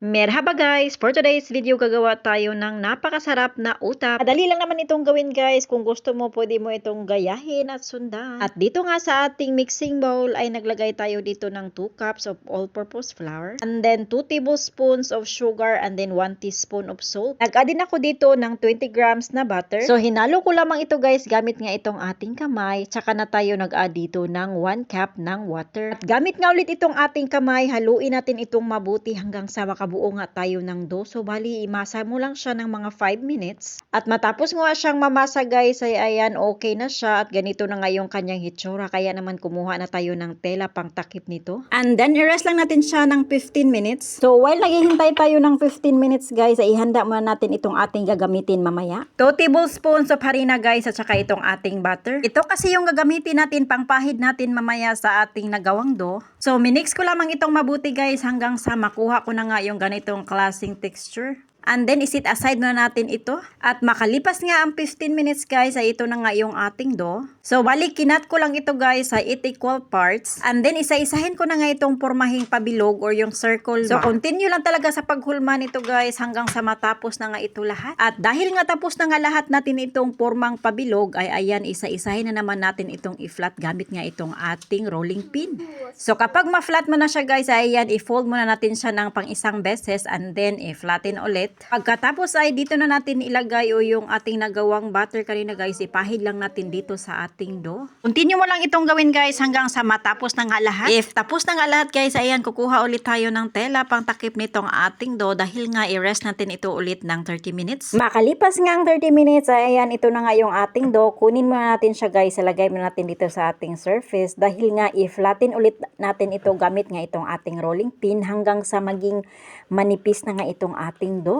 Merhaba guys! For today's video, gagawa tayo ng napakasarap na utap. Madali lang naman itong gawin guys. Kung gusto mo, pwede mo itong gayahin at sundan. At dito nga sa ating mixing bowl ay naglagay tayo dito ng 2 cups of all-purpose flour. And then 2 tablespoons of sugar and then 1 teaspoon of salt. Nag-add din ako dito ng 20 grams na butter. So hinalo ko lamang ito guys gamit nga itong ating kamay. Tsaka na tayo nag-add dito ng 1 cup ng water. At gamit nga ulit itong ating kamay, haluin natin itong mabuti hanggang sa makabuo nga tayo ng dough. So bali, imasa mo lang siya ng mga 5 minutes. At matapos nga siyang mamasa guys, ay ayan, okay na siya. At ganito na nga yung kanyang hitsura. Kaya naman kumuha na tayo ng tela pang takip nito. And then, i-rest lang natin siya ng 15 minutes. So while naghihintay tayo ng 15 minutes guys, ay ihanda muna natin itong ating gagamitin mamaya. 2 tablespoons of harina guys, at saka itong ating butter. Ito kasi yung gagamitin natin pangpahid natin mamaya sa ating nagawang dough. So minix ko lamang itong mabuti guys hanggang sa makuha ko na nga yung ganitong klaseng texture. And then, isit aside na natin ito. At makalipas nga ang 15 minutes guys, ay ito na nga yung ating dough. So, bali, kinat ko lang ito guys sa 8 equal parts. And then, isa-isahin ko na nga itong pormahing pabilog or yung circle So, continue lang talaga sa paghulma nito guys hanggang sa matapos na nga ito lahat. At dahil nga tapos na nga lahat natin itong pormang pabilog, ay ayan, isa-isahin na naman natin itong i-flat gamit nga itong ating rolling pin. So, kapag ma-flat mo na siya guys, ay ayan, i-fold muna natin siya ng pang isang beses and then i-flatten ulit. Pagkatapos ay dito na natin ilagay o yung ating nagawang butter kanina guys, ipahid lang natin dito sa ating dough. Continue mo lang itong gawin guys hanggang sa matapos na nga lahat. If tapos na nga lahat guys, ayan, kukuha ulit tayo ng tela pang takip nitong ating dough dahil nga i-rest natin ito ulit ng 30 minutes. Makalipas nga ang 30 minutes, ay ayan, ito na nga yung ating dough. Kunin muna natin siya guys, ilagay muna natin dito sa ating surface dahil nga i-flatten ulit natin ito gamit nga itong ating rolling pin hanggang sa maging manipis na nga itong ating dough.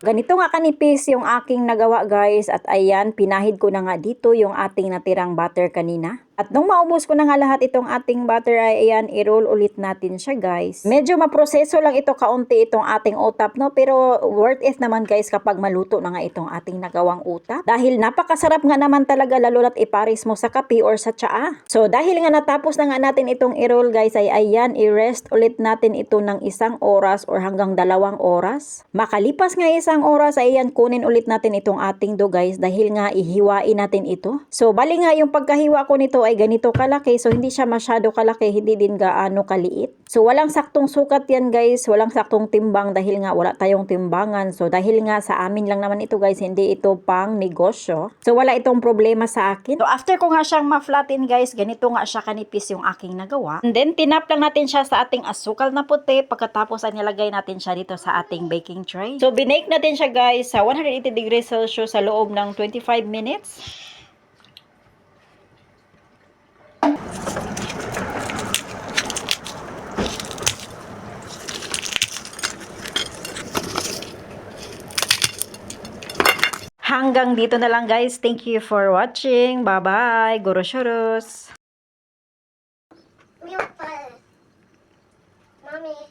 Ganito nga kanipis yung aking nagawa guys at ayan, pinahid ko na nga dito yung ating natirang butter kanina. At nung maubos ko na nga lahat itong ating butter ay ayan, i-roll ulit natin siya guys. Medyo maproseso lang ito kaunti itong ating utap no, pero worth it naman guys kapag maluto na nga itong ating nagawang utap. Dahil napakasarap nga naman talaga lalo na't iparis mo sa kape or sa tsaa. So dahil nga natapos na nga natin itong i-roll guys ay ayan, i-rest ulit natin ito ng isang oras or hanggang dalawang oras. Makalipas nga isang oras ay ayan, kunin ulit natin itong ating dough guys dahil nga ihiwain natin ito. So bali nga yung pagkahiwa ko nito ay ganito kalaki so hindi siya masyado kalaki, hindi din gaano kaliit. So walang saktong sukat yan guys, walang saktong timbang dahil nga wala tayong timbangan. So dahil nga sa amin lang naman ito guys, hindi ito pang negosyo. So wala itong problema sa akin. So after ko nga siyang ma-flatten guys, ganito nga siya kanipis yung aking nagawa. And then tinap lang natin siya sa ating asukal na puti pagkatapos ay nilagay natin siya dito sa ating baking tray. So binake natin siya guys sa 180 degrees Celsius sa loob ng 25 minutes. Hanggang dito na lang guys. Thank you for watching. Bye-bye. Guru Shurus. Mommy.